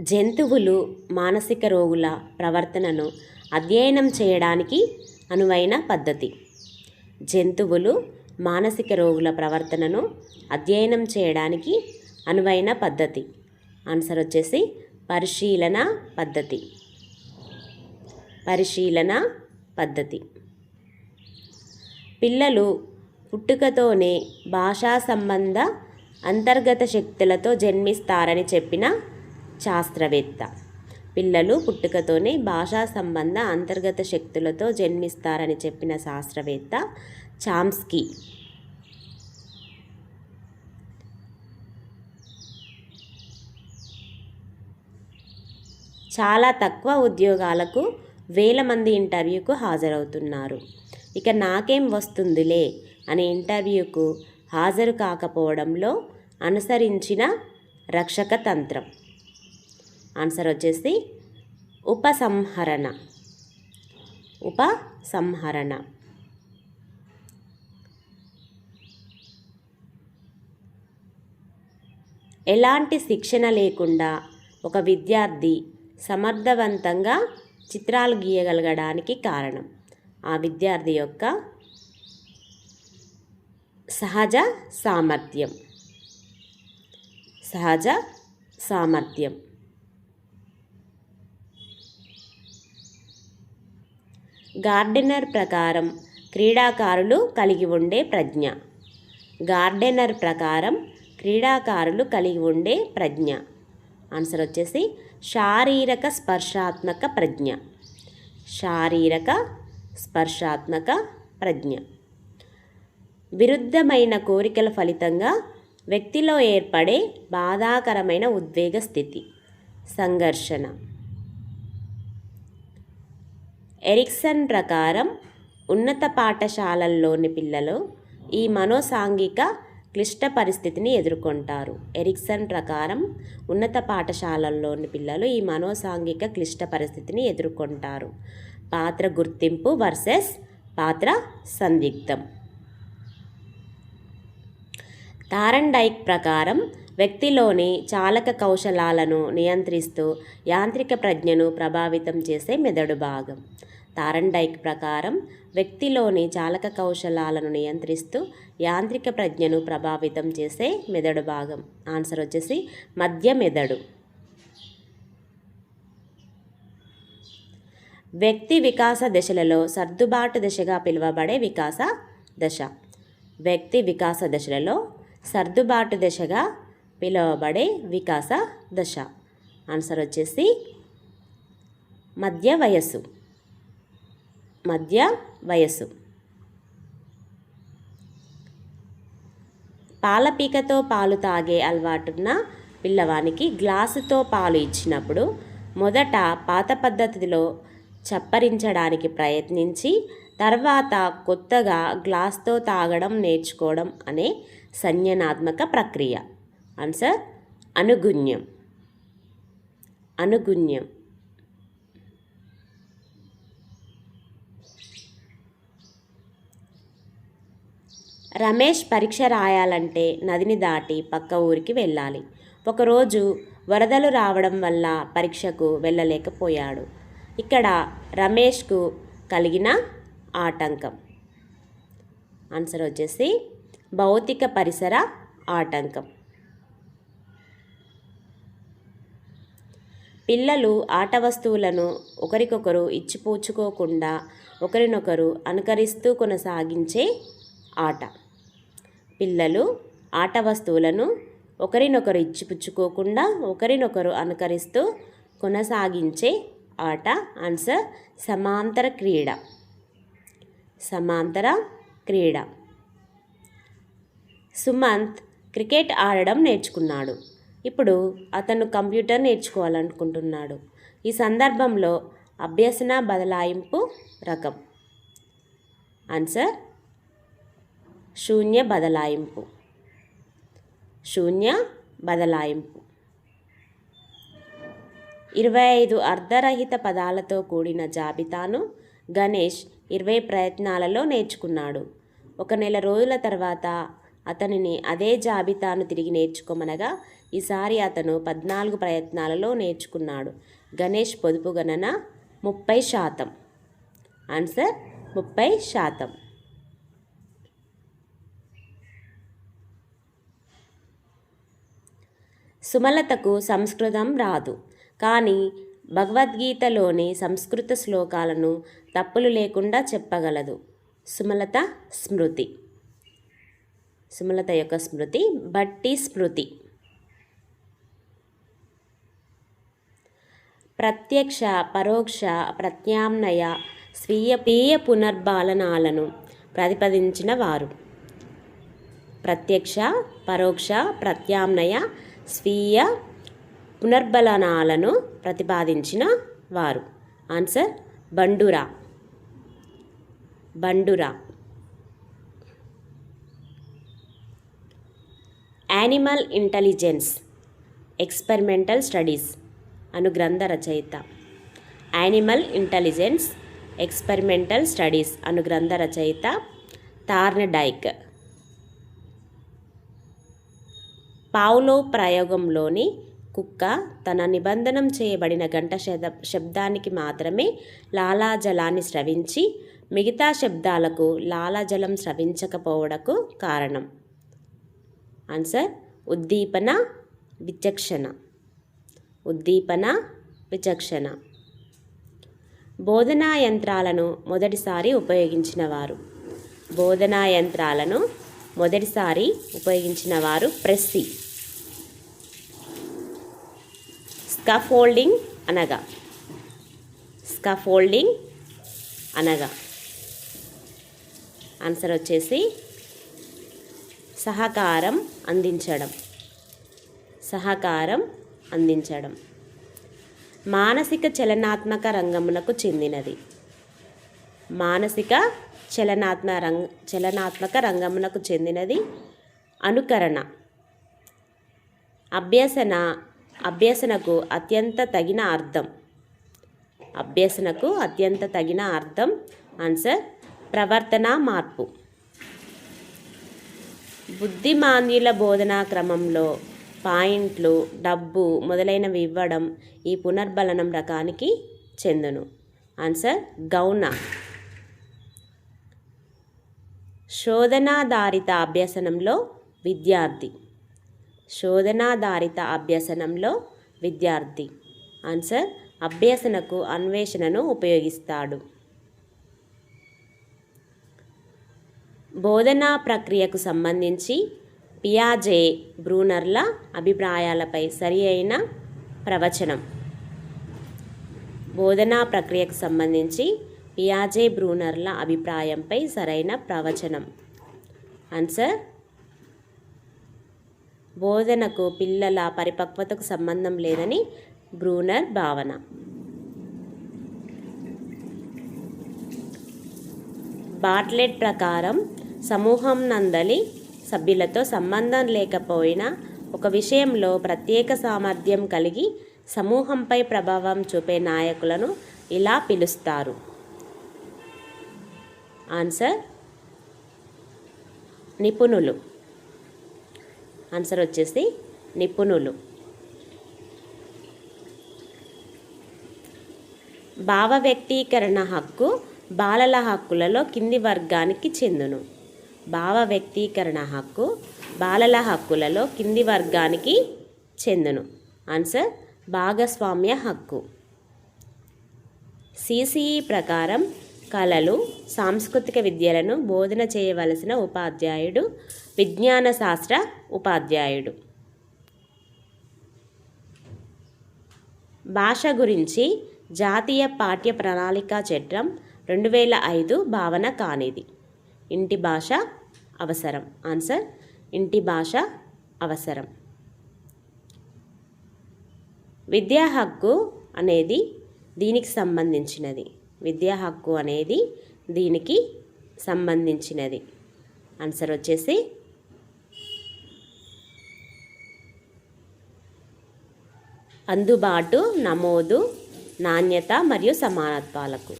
జంతువులు మానసిక రోగుల ప్రవర్తనను అధ్యయనం చేయడానికి అనువైన పద్ధతి. జంతువులు మానసిక రోగుల ప్రవర్తనను అధ్యయనం చేయడానికి అనువైన పద్ధతి. ఆన్సర్ వచ్చేసి పరిశీలన పద్ధతి. పరిశీలన పద్ధతి. పిల్లలు పుట్టుకతోనే భాషా సంబంధ అంతర్గత శక్తులతో జన్మిస్తారని చెప్పిన శాస్త్రవేత్త. పిల్లలు పుట్టుకతోనే భాషా సంబంధ అంతర్గత శక్తులతో జన్మిస్తారని చెప్పిన శాస్త్రవేత్త చామ్స్కీ. చాలా తక్కువ ఉద్యోగాలకు వేల మంది ఇంటర్వ్యూకు హాజరవుతున్నారు. ఇక నాకేం వస్తుందిలే అనే ఇంటర్వ్యూకు హాజరు కాకపోవడంలో అనుసరించిన రక్షక తంత్రం. ఆన్సర్ వచ్చేసి ఉపసంహరణ. ఉపసంహరణ. ఎలాంటి శిక్షణ లేకుండా ఒక విద్యార్థి సమర్థవంతంగా చిత్రాలు గీయగలగడానికి కారణం? ఆ విద్యార్థి యొక్క సహజ సామర్థ్యం. సహజ సామర్థ్యం. గార్డెనర్ ప్రకారం క్రీడాకారులు కలిగి ఉండే ప్రజ్ఞ. గార్డెనర్ ప్రకారం క్రీడాకారులు కలిగి ఉండే ప్రజ్ఞ. ఆన్సర్ వచ్చేసి శారీరక స్పర్శాత్మక ప్రజ్ఞ. శారీరక స్పర్శాత్మక ప్రజ్ఞ. విరుద్ధమైన కోరికల ఫలితంగా వ్యక్తిలో ఏర్పడే బాధాకరమైన ఉద్వేగ స్థితి. సంఘర్షణ. ఎరిక్సన్ ప్రకారం ఉన్నత పాఠశాలల్లోని పిల్లలు ఈ మనోసాంఘిక క్లిష్ట పరిస్థితిని ఎదుర్కొంటారు. ఎరిక్సన్ ప్రకారం ఉన్నత పాఠశాలల్లోని పిల్లలు ఈ మనోసాంఘిక క్లిష్ట పరిస్థితిని ఎదుర్కొంటారు. పాత్ర గుర్తింపు వర్సెస్ పాత్ర సందిగ్ధం. తారండైక్ ప్రకారం వ్యక్తిలోని చాలక కౌశలాలను నియంత్రిస్తూ యాంత్రిక ప్రజ్ఞను ప్రభావితం చేసే మెదడు భాగం. తారండైక్ ప్రకారం వ్యక్తిలోని చాలక కౌశలాలను నియంత్రిస్తూ యాంత్రిక ప్రజ్ఞను ప్రభావితం చేసే మెదడు భాగం. ఆన్సర్ వచ్చేసి మధ్య మెదడు. వ్యక్తి వికాస దశలలో సర్దుబాటు దశగా పిలువబడే వికాస దశ. వ్యక్తి వికాస దశలలో సర్దుబాటు దశగా పిలువబడే వికాస దశ. ఆన్సర్ వచ్చేసి మధ్య వయస్సు. మధ్య వయస్సు. పాలపీకతో పాలు తాగే అలవాటున్న పిల్లవానికి గ్లాసుతో పాలు ఇచ్చినప్పుడు మొదట పాత పద్ధతిలో చప్పరించడానికి ప్రయత్నించి తర్వాత కొత్తగా గ్లాస్తో తాగడం నేర్చుకోవడం అనే సంజ్ఞనాత్మక ప్రక్రియ. ఆన్సర్ అనుగుణ్యం. అనుగుణ్యం. రమేష్ పరీక్ష రాయాలంటే నదిని దాటి పక్క ఊరికి వెళ్ళాలి. ఒకరోజు వరదలు రావడం వల్ల పరీక్షకు వెళ్ళలేకపోయాడు. ఇక్కడ రమేష్కు కలిగిన ఆటంకం. ఆన్సర్ వచ్చేసి భౌతిక పరిసర ఆటంకం. పిల్లలు ఆట వస్తువులను ఒకరికొకరు ఇచ్చిపుచ్చుకోకుండా ఒకరినొకరు అనుకరిస్తూ కొనసాగించే ఆట. పిల్లలు ఆట వస్తువులను ఒకరినొకరు ఇచ్చిపుచ్చుకోకుండా ఒకరినొకరు అనుకరిస్తూ కొనసాగించే ఆట ఆన్సర్ సమాంతర క్రీడ. సమాంతర క్రీడ. సుమంత్ క్రికెట్ ఆడడం నేర్చుకున్నాడు. ఇప్పుడు అతను కంప్యూటర్ నేర్చుకోవాలనుకుంటున్నాడు. ఈ సందర్భంలో అభ్యసన బదలాయింపు రకం. ఆన్సర్ శూన్య బదలాయింపు. శూన్య బదలాయింపు. ఇరవై ఐదు అర్ధరహిత పదాలతో కూడిన జాబితాను గణేష్ ఇరవై ప్రయత్నాలలో నేర్చుకున్నాడు. ఒక నెల రోజుల తర్వాత అతనిని అదే జాబితాను తిరిగి నేర్చుకోమనగా ఈసారి అతను పద్నాలుగు ప్రయత్నాలలో నేర్చుకున్నాడు. గణేష్ పొదుపు గణన ముప్పై శాతం. ఆన్సర్ ముప్పై శాతం. సుమలతకు సంస్కృతం రాదు. కానీ భగవద్గీతలోని సంస్కృత శ్లోకాలను తప్పులు లేకుండా చెప్పగలదు. సుమలత స్మృతి. సుమలత యొక్క స్మృతి బట్టి స్మృతి. ప్రత్యక్ష పరోక్ష ప్రత్యామ్నాయ స్వీయ పేయ పునర్బాలనాలను ప్రతిపాదించిన వారు. ప్రత్యక్ష పరోక్ష ప్రత్యామ్నాయ స్వీయ పునర్బలనాలను ప్రతిపాదించిన వారు. Answer Bandura. Bandura. Animal intelligence experimental studies అను గ్రంథ రచయిత. యానిమల్ ఇంటెలిజెన్స్ ఎక్స్పెరిమెంటల్ స్టడీస్ అను గ్రంథ రచయిత తార్నడైక్ పావులో ప్రయోగంలోని కుక్క తన నిబంధనం చేయబడిన గంట శద శబ్దానికి మాత్రమే లాలాజలాన్ని స్రవించి మిగతా శబ్దాలకు లాలాజలం స్రవించకపోవడకు కారణం. ఆన్సర్ ఉద్దీపన విచక్షణ. ఉద్దీపన విచక్షణ. బోధనా యంత్రాలను మొదటిసారి ఉపయోగించిన వారు బోధనా యంత్రాలను మొదటిసారి ఉపయోగించిన వారు ప్రెస్సీ. స్కఫోల్డింగ్ అనగా. స్కఫోల్డింగ్ అనగా. ఆన్సర్ వచ్చేసి సహకారం అందించడం. సహకారం అందించడం. మానసిక చలనాత్మక రంగమునకు చెందినది. మానసిక చలనాత్మ రంగ చలనాత్మక రంగమునకు చెందినది అనుకరణ. అభ్యసన అభ్యసనకు అత్యంత తగిన అర్థం. అభ్యసనకు అత్యంత తగిన అర్థం. ఆన్సర్ ప్రవర్తన మార్పు. బుద్ధిమాంద్యుల బోధనా క్రమంలో పాయింట్లు డబ్బు మొదలైనవి ఇవ్వడం ఈ పునర్బలనం రకానికి చెందును. ఆన్సర్ గౌన శోధనాధారిత అభ్యసనంలో విద్యార్థి. శోధనాధారిత అభ్యసనంలో విద్యార్థి. ఆన్సర్ అభ్యసనకు అన్వేషణను ఉపయోగిస్తాడు. బోధనా ప్రక్రియకు సంబంధించి పియాజే బ్రూనర్ల అభిప్రాయాలపై సరి అయిన ప్రవచనం. బోధనా ప్రక్రియకు సంబంధించి పియాజే బ్రూనర్ల అభిప్రాయంపై సరైన ప్రవచనం. ఆన్సర్ బోధనకు పిల్లల పరిపక్వతకు సంబంధం లేదని బ్రూనర్ భావన. బాట్లెట్ ప్రకారం సమూహం నందలి సభ్యులతో సంబంధం లేకపోయినా ఒక విషయంలో ప్రత్యేక సామర్థ్యం కలిగి సమూహంపై ప్రభావం చూపే నాయకులను ఇలా పిలుస్తారు. ఆన్సర్ నిపుణులు. ఆన్సర్ వచ్చేసి నిపుణులు. భావ వ్యక్తీకరణ హక్కు బాలల హక్కులలో కింది వర్గానికి చెందును. భావ వ్యక్తీకరణ హక్కు బాలల హక్కులలో కింది వర్గానికి చెందును. ఆన్సర్ భాగస్వామ్య హక్కు. సిసిఈ ప్రకారం కళలు సాంస్కృతిక విద్యలను బోధన చేయవలసిన ఉపాధ్యాయుడు విజ్ఞాన శాస్త్ర ఉపాధ్యాయుడు. భాష గురించి జాతీయ పాఠ్య ప్రణాళిక చట్టం రెండు వేల ఐదు భావన కానిది. ఇంటి భాష అవసరం. ఆన్సర్ ఇంటి భాష అవసరం. విద్యా హక్కు అనేది దీనికి సంబంధించినది. విద్యా హక్కు అనేది దీనికి సంబంధించినది. ఆన్సర్ వచ్చేసి అందుబాటు నమోదు నాణ్యత మరియు సమానత్వాలకు.